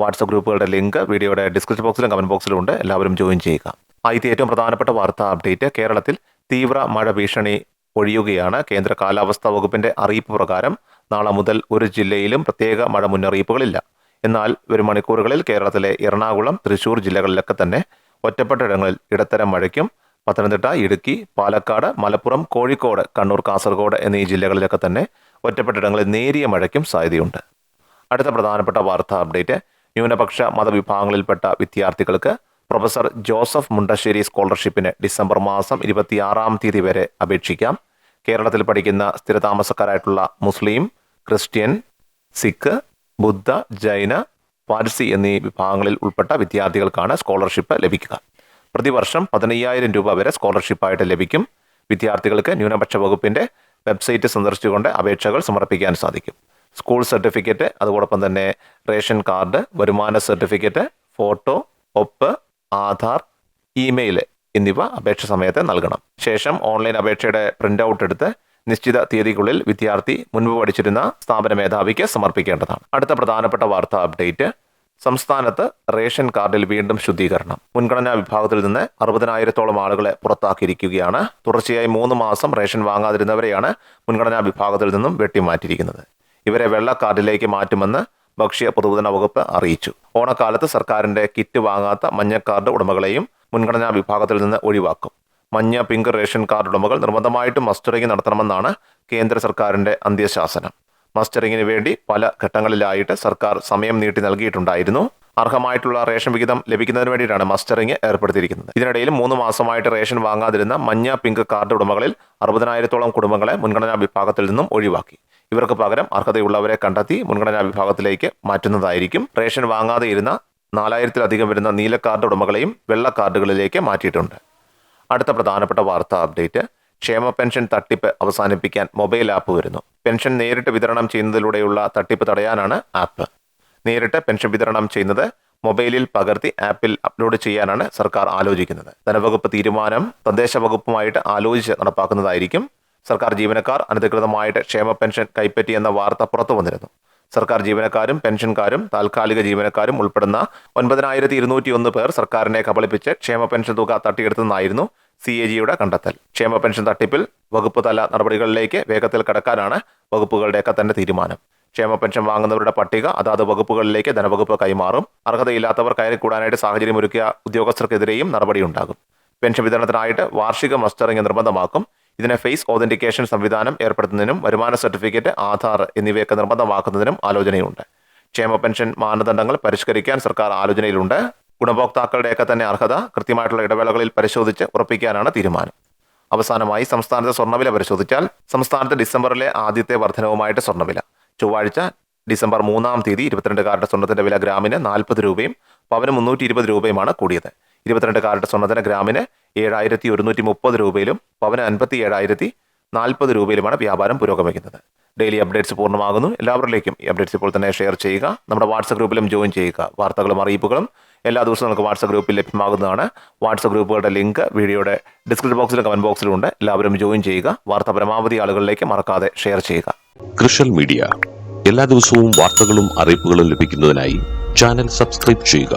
WhatsApp ഗ്രൂപ്പുകളുടെ link വീഡിയോയുടെ description ബോക്സിലും കമന്റ് ബോക്സിലും ഉണ്ട്. എല്ലാവരും ജോയിൻ ചെയ്യുക. ആദ്യത്തെ ഏറ്റവും പ്രധാനപ്പെട്ട വാർത്താ അപ്ഡേറ്റ് കേരളത്തിൽ തീവ്ര മഴ ഭീഷണി ഒഴിയുകയാണ്. കേന്ദ്ര കാലാവസ്ഥാ വകുപ്പിന്റെ അറിയിപ്പ് പ്രകാരം നാളെ മുതൽ ഒരു ജില്ലയിലും പ്രത്യേക മഴ മുന്നറിയിപ്പുകളില്ല. എന്നാൽ വരും മണിക്കൂറുകളിൽ കേരളത്തിലെ എറണാകുളം തൃശൂർ ജില്ലകളിലൊക്കെ തന്നെ ഒറ്റപ്പെട്ട ഇടങ്ങളിൽ ഇടത്തരം മഴയ്ക്കും പത്തനംതിട്ട ഇടുക്കി പാലക്കാട് മലപ്പുറം കോഴിക്കോട് കണ്ണൂർ കാസർഗോഡ് എന്നീ ജില്ലകളിലൊക്കെ തന്നെ ഒറ്റപ്പെട്ട ഇടങ്ങളിൽ നേരിയ മഴയ്ക്കും സാധ്യതയുണ്ട്. അടുത്ത പ്രധാനപ്പെട്ട വാർത്താ അപ്ഡേറ്റ് ന്യൂനപക്ഷ മതവിഭാഗങ്ങളിൽപ്പെട്ട വിദ്യാർത്ഥികൾക്ക് പ്രൊഫസർ ജോസഫ് മുണ്ടശ്ശേരി സ്കോളർഷിപ്പിന് ഡിസംബർ മാസം ഇരുപത്തിയാറാം തീയതി വരെ അപേക്ഷിക്കാം. കേരളത്തിൽ പഠിക്കുന്ന സ്ഥിരതാമസക്കാരായിട്ടുള്ള മുസ്ലിം ക്രിസ്ത്യൻ സിഖ് ബുദ്ധ ജൈന പാർസി എന്നീ വിഭാഗങ്ങളിൽ ഉൾപ്പെട്ട വിദ്യാർത്ഥികൾക്കാണ് സ്കോളർഷിപ്പ് ലഭിക്കുക. പ്രതിവർഷം പതിനയ്യായിരം രൂപ വരെ സ്കോളർഷിപ്പായിട്ട് ലഭിക്കും. വിദ്യാർത്ഥികൾക്ക് ന്യൂനപക്ഷ വകുപ്പിന്റെ വെബ്സൈറ്റ് സന്ദർശിച്ചുകൊണ്ട് അപേക്ഷകൾ സമർപ്പിക്കാൻ സാധിക്കും. സ്കൂൾ സർട്ടിഫിക്കറ്റ് അതോടൊപ്പം തന്നെ റേഷൻ കാർഡ് വരുമാന സർട്ടിഫിക്കറ്റ് ഫോട്ടോ ഒപ്പ് ആധാർ ഇമെയിൽ എന്നിവ അപേക്ഷ സമയത്ത് നൽകണം. ശേഷം ഓൺലൈൻ അപേക്ഷയുടെ പ്രിന്റ് ഔട്ട് എടുത്ത് നിശ്ചിത തീയതിക്കുള്ളിൽ വിദ്യാർത്ഥി മുൻപ് പഠിച്ചിരുന്ന സ്ഥാപന മേധാവിക്ക് സമർപ്പിക്കേണ്ടതാണ്. അടുത്ത പ്രധാനപ്പെട്ട വാർത്താ അപ്ഡേറ്റ് സംസ്ഥാനത്ത് റേഷൻ കാർഡിൽ വീണ്ടും ശുദ്ധീകരണം. മുൻഗണനാ വിഭാഗത്തിൽ നിന്ന് അറുപതിനായിരത്തോളം ആളുകളെ പുറത്താക്കിയിരിക്കുകയാണ്. തുടർച്ചയായി മൂന്ന് മാസം റേഷൻ വാങ്ങാതിരുന്നവരെയാണ് മുൻഗണനാ വിഭാഗത്തിൽ നിന്നും വെട്ടിമാറ്റിയിരിക്കുന്നത്. ഇവരെ വെള്ള കാർഡിലേക്ക് മാറ്റുമെന്ന് ഭക്ഷ്യ പൊതുവിതരണ വകുപ്പ് അറിയിച്ചു. ഓണക്കാലത്ത് സർക്കാരിന്റെ കിറ്റ് വാങ്ങാത്ത മഞ്ഞ കാർഡ് ഉടമകളെയും മുൻഗണനാ വിഭാഗത്തിൽ നിന്ന് ഒഴിവാക്കും. മഞ്ഞ പിങ്ക് റേഷൻ കാർഡ് ഉടമകൾ നിർബന്ധമായിട്ടും മസ്റ്ററിംഗ് നടത്തണമെന്നാണ് കേന്ദ്ര സർക്കാരിന്റെ അന്ത്യശാസനം. മസ്റ്ററിങ്ങിന് വേണ്ടി പല ഘട്ടങ്ങളിലായിട്ട് സർക്കാർ സമയം നീട്ടി നൽകിയിട്ടുണ്ടായിരുന്നു. അർഹമായിട്ടുള്ള റേഷൻ വിഹിതം ലഭിക്കുന്നതിന് വേണ്ടിയിട്ടാണ് മസ്റ്ററിംഗ് ഏർപ്പെടുത്തിയിരിക്കുന്നത്. ഇതിനിടയിൽ മൂന്ന് മാസമായിട്ട് റേഷൻ വാങ്ങാതിരുന്ന മഞ്ഞ പിങ്ക് കാർഡ് ഉടമകളിൽ അറുപതിനായിരത്തോളം കുടുംബങ്ങളെ മുൻഗണനാ വിഭാഗത്തിൽ നിന്നും ഒഴിവാക്കി. ഇവർക്ക് പകരം അർഹതയുള്ളവരെ കണ്ടെത്തി മുൻഗണനാ വിഭാഗത്തിലേക്ക് മാറ്റുന്നതായിരിക്കും. റേഷൻ വാങ്ങാതെ ഇരുന്ന നാലായിരത്തിലധികം വരുന്ന നീല കാർഡ് ഉടമകളെയും വെള്ള കാർഡുകളിലേക്ക് മാറ്റിയിട്ടുണ്ട്. അടുത്ത പ്രധാനപ്പെട്ട വാർത്താ അപ്ഡേറ്റ്. ക്ഷേമ പെൻഷൻ തട്ടിപ്പ് അവസാനിപ്പിക്കാൻ മൊബൈൽ ആപ്പ് വരുന്നു. പെൻഷൻ നേരിട്ട് വിതരണം ചെയ്യുന്നതിലൂടെയുള്ള തട്ടിപ്പ് തടയാനാണ് ആപ്പ്. നേരിട്ട് പെൻഷൻ വിതരണം ചെയ്യുന്നത് മൊബൈലിൽ പകർത്തി ആപ്പിൽ അപ്ലോഡ് ചെയ്യാനാണ് സർക്കാർ ആലോചിക്കുന്നത്. ധനവകുപ്പ് തീരുമാനം തദ്ദേശ വകുപ്പുമായിട്ട് ആലോചിച്ച് നടപ്പാക്കുന്നതായിരിക്കും സർക്കാർ ജീവനക്കാർ അനധികൃതമായിട്ട് ക്ഷേമ പെൻഷൻ കൈപ്പറ്റി എന്ന വാർത്ത പുറത്തു വന്നിരുന്നു. സർക്കാർ ജീവനക്കാരും പെൻഷൻകാരും താൽക്കാലിക ജീവനക്കാരും ഉൾപ്പെടുന്ന ഒൻപതിനായിരത്തി ഇരുന്നൂറ്റി ഒന്ന് പേർ സർക്കാരിനെ കബളിപ്പിച്ച് ക്ഷേമ പെൻഷൻ തുക തട്ടിയെടുത്തെന്നായിരുന്നു സി എ ജിയുടെ കണ്ടെത്തൽ. ക്ഷേമ പെൻഷൻ തട്ടിപ്പിൽ വകുപ്പ് തല നടപടികളിലേക്ക് വേഗത്തിൽ കടക്കാനാണ് വകുപ്പുകളുടെയൊക്കെ തന്നെ തീരുമാനം. ക്ഷേമ പെൻഷൻ വാങ്ങുന്നവരുടെ പട്ടിക അതാത് വകുപ്പുകളിലേക്ക് ധനവകുപ്പ് കൈമാറും. അർഹതയില്ലാത്തവർ കയറിക്കൂടാനായിട്ട് സാഹചര്യമൊരുക്കിയ ഉദ്യോഗസ്ഥർക്കെതിരെയും നടപടിയുണ്ടാകും. പെൻഷൻ വിതരണത്തിനായിട്ട് വാർഷിക മസ്റ്ററിംഗ് നിർബന്ധമാക്കും. ഇതിന് ഫേസ് ഓതന്റിക്കേഷൻ സംവിധാനം ഏർപ്പെടുത്തുന്നതിനും വരുമാന സർട്ടിഫിക്കറ്റ് ആധാർ എന്നിവയൊക്കെ നിർബന്ധമാക്കുന്നതിനും ആലോചനയുണ്ട്. ക്ഷേമ പെൻഷൻ മാനദണ്ഡങ്ങൾ പരിഷ്കരിക്കാൻ സർക്കാർ ആലോചനയിലുണ്ട്. ഗുണഭോക്താക്കളുടെയൊക്കെ തന്നെ അർഹത കൃത്യമായിട്ടുള്ള ഇടവേളകളിൽ പരിശോധിച്ച് ഉറപ്പിക്കാനാണ് തീരുമാനം. അവസാനമായി സംസ്ഥാനത്തെ സ്വർണവില പരിശോധിച്ചാൽ സംസ്ഥാനത്ത് ഡിസംബറിലെ ആദ്യത്തെ വർധനവുമായിട്ട് സ്വർണവില. ചൊവ്വാഴ്ച ഡിസംബർ മൂന്നാം തീയതി ഇരുപത്തിരണ്ട് കാരറ്റ് സ്വർണത്തിന്റെ വില ഗ്രാമിന് നാൽപ്പത് രൂപയും പവന് മുന്നൂറ്റി ഇരുപത് രൂപയുമാണ് കൂടിയത്. ഇരുപത്തിരണ്ട് കാരറ്റ് സ്വർണത്തിന് ഗ്രാമിന് ഏഴായിരത്തി ഒരുന്നൂറ്റി മുപ്പത് രൂപയിലും പവന് അൻപത്തി ഏഴായിരത്തി നാൽപ്പത് രൂപയിലുമാണ് വ്യാപാരം പുരോഗമിക്കുന്നത്. ഡെയിലി അപ്ഡേറ്റ്സ് പൂർണമാകുന്നു. എല്ലാവരിലേക്കും ഈ അപ്ഡേറ്റ്സ് ഇപ്പോൾ തന്നെ ഷെയർ ചെയ്യുക. നമ്മുടെ വാട്സപ്പ് ഗ്രൂപ്പിലും ജോയിൻ ചെയ്യുക. വാർത്തകളും അറിയിപ്പുകളും എല്ലാ ദിവസവും നമുക്ക് വാട്സപ്പ് ഗ്രൂപ്പിൽ ലഭ്യമാകുന്നതാണ്. വാട്സപ്പ് ഗ്രൂപ്പുകളുടെ ലിങ്ക് വീഡിയോയുടെ ഡിസ്ക്രിപ്ഷൻ ബോക്സിലും കമന്റ് ബോക്സിലും ഉണ്ട് എല്ലാവരും ജോയിൻ ചെയ്യുക. വാർത്ത പരമാവധി ആളുകളിലേക്ക് മറക്കാതെ ഷെയർ ചെയ്യുക. കൃഷൽ മീഡിയ. എല്ലാ ദിവസവും വാർത്തകളും അറിയിപ്പുകളും ലഭിക്കുന്നതിനായി ചാനൽ സബ്സ്ക്രൈബ് ചെയ്യുക.